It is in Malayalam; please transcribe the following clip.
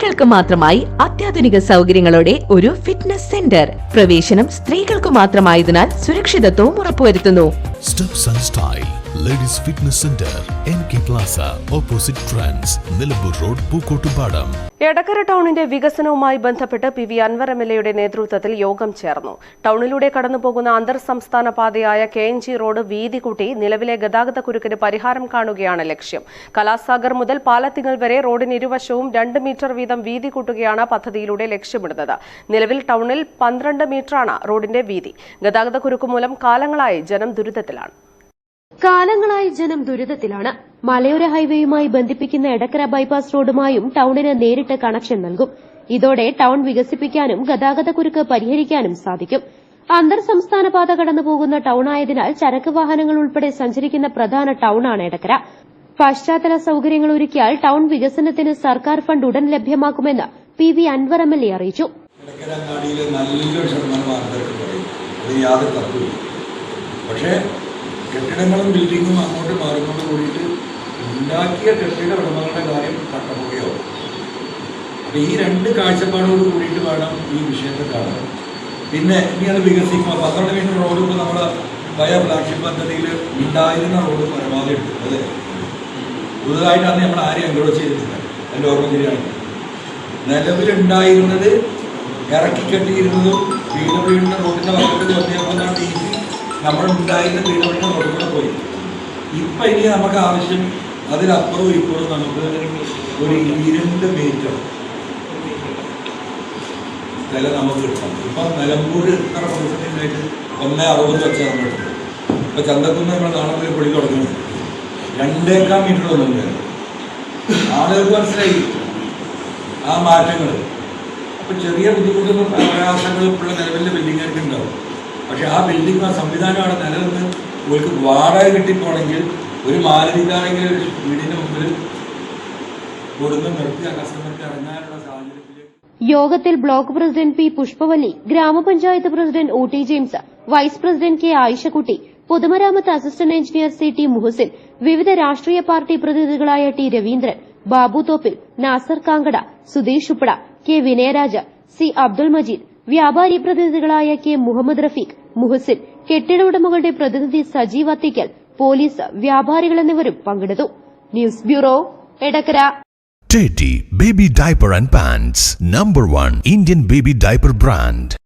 സ്ത്രീകൾക്ക് മാത്രമായി അത്യാധുനിക സൗകര്യങ്ങളോടെ ഒരു ഫിറ്റ്നസ് സെന്റർ പ്രവേശനം സ്ത്രീകൾക്ക് മാത്രമായതിനാൽ സുരക്ഷിതത്വവും ഉറപ്പുവരുത്തുന്നു. Steps and Style fitness centre N K plaza opposite trans Nilambur road Pookkottupadam Edakkara ടൗണിന്റെ വികസനവുമായി ബന്ധപ്പെട്ട് P V Anvar M L എയുടെ നേതൃത്വത്തിൽ യോഗം ചേർന്നു. ടൗണിലൂടെ കടന്നുപോകുന്ന അന്തർ സംസ്ഥാന പാതയായ കെ എൻ ജി റോഡ് വീതി കൂട്ടി നിലവിലെ ഗതാഗത കുരുക്കിന് പരിഹാരം കാണുകയാണ് ലക്ഷ്യം. കലാസാഗർ മുതൽ പാലത്തിങ്ങൽ വരെ റോഡിന് ഇരുവശവും രണ്ട് മീറ്റർ വീതം വീതി കൂട്ടുകയാണ് പദ്ധതിയിലൂടെ ലക്ഷ്യമിടുന്നത്. നിലവിൽ ടൗണിൽ പന്ത്രണ്ട് മീറ്ററാണ് റോഡിന്റെ വീതി. ഗതാഗത കുരുക്ക് മൂലം കാലങ്ങളായി ജനം ദുരിതത്തിലാണ്. കാലങ്ങളായി ജനം ദുരിതത്തിലാണ്. മലയോര ഹൈവേയുമായി ബന്ധിപ്പിക്കുന്ന എടക്കര ബൈപ്പാസ് റോഡുമായും ടൌണിന് നേരിട്ട് കണക്ഷൻ നൽകും. ഇതോടെ ടൌൺ വികസിപ്പിക്കാനും ഗതാഗതക്കുരുക്ക് പരിഹരിക്കാനും സാധിക്കും. അന്തർ സംസ്ഥാന പാത കടന്നുപോകുന്ന ടൌണായതിനാൽ ചരക്ക് വാഹനങ്ങൾ ഉൾപ്പെടെ സഞ്ചരിക്കുന്ന പ്രധാന ടൌണാണ് എടക്കര. പശ്ചാത്തല സൌകര്യങ്ങൾ ഒരുക്കിയാൽ ടൌൺ വികസനത്തിന് സർക്കാർ ഫണ്ട് ഉടൻ ലഭ്യമാക്കുമെന്ന് P V Anvar M L A അറിയിച്ചു. പക്ഷേ കെട്ടിടങ്ങളും ബിൽഡിങ്ങും അങ്ങോട്ട് മാറുന്നതോട് കൂടിയിട്ട് ഉണ്ടാക്കിയ കെട്ടിട ഉടമകളുടെ കാര്യം കട്ടപ്പോകയോ അപ്പൊ ഈ രണ്ട് കാഴ്ചപ്പാടോട് കൂടിയിട്ട് വേണം ഈ വിഷയത്തെ കാണാൻ. പിന്നെ ഇനി അത് വികസിക്കുക പന്ത്രണ്ട് മീറ്റർ റോഡ് ഇപ്പോൾ നമ്മൾ പഴയ ഫ്ലാഗ്ഷിപ്പ് പദ്ധതിയിൽ ഉണ്ടായിരുന്ന റോഡ് പരമാവധി എടുത്തു അതെ പുതുതായിട്ട് അന്ന് നമ്മൾ ആരെയും എൻക്രോച്ച് ചെയ്തിട്ടില്ല. എന്റെ ഓർമ്മ ശരിയാണ്. നിലവിലുണ്ടായിരുന്നത് ഇറക്കി കെട്ടിയിരുന്നതും പി ഡബ്ല്യുഡിന്റെ റോഡിന്റെ ഡി സി നമ്മളുണ്ടായിരുന്ന വീടുകളിൽ റോഡിൽ പോയി. ഇപ്പം ഇനി നമുക്ക് ആവശ്യം അതിലപ്പുറവും ഇപ്പുറവും നമുക്ക് ഒരു ഇരുണ്ട് മീറ്റർ നില നമുക്ക് കിട്ടണം. ഇപ്പം നിലമ്പൂർ ഇത്ര പ്രൊഫഷനായിട്ട് ഒന്നേ അറുപത് വെച്ചാൽ നമ്മൾ എടുത്തു ഇപ്പം ചന്തക്കുന്ന് നമ്മൾ നാളെ പൊടി തുടങ്ങി രണ്ടേക്കാൾ മീറ്റർ ഒന്നും ആളുകൾക്ക് മനസ്സിലായി ആ മാറ്റങ്ങൾ അപ്പം ചെറിയ ബുദ്ധിമുട്ടും പ്രയാസങ്ങളും ഇപ്പോഴുള്ള നിലവിലെ ബിൽഡിങ്ങുകൾക്ക് പക്ഷേ ആ ബിൽഡിംഗ് ആ സംവിധാനം അവിടെ നിലനിന്ന് ഇവർക്ക് വാടക കിട്ടിപ്പോണെങ്കിൽ ഒരു മാനവികാരെങ്കിലും ഒരു വീടിന്റെ മുമ്പിൽ കൊടുന്ന് നിർത്തി ആ കസ്റ്റമർക്ക് ഇറങ്ങാനുള്ള സാഹചര്യത്തിൽ യോഗത്തിൽ ബ്ലോക്ക് പ്രസിഡന്റ് പി പുഷ്പവല്ലി ഗ്രാമപഞ്ചായത്ത് president O T James vice president K Ayishakutty പൊതുമരാമത്ത് assistant engineer C T Muhasin വിവിധ രാഷ്ട്രീയ party പ്രതിനിധികളായ T Raveendran Babu Thoppil Nasar Kankada Sudheesh Uppada K Vinayaraja C Abdul Majeed വ്യാപാരി പ്രതിനിധികളായ കെ മുഹമ്മദ് റഫീഖ് മുഹസിൻ കെട്ടിട ഉടമകളുടെ പ്രതിനിധി സജീവ് അത്തിക്കൽ പോലീസ് വ്യാപാരികൾ എന്നിവരും പങ്കെടുത്തു. News bureau Edakkara. Teddy baby Diaper and Pants. Number 1 Indian baby Diaper Brand.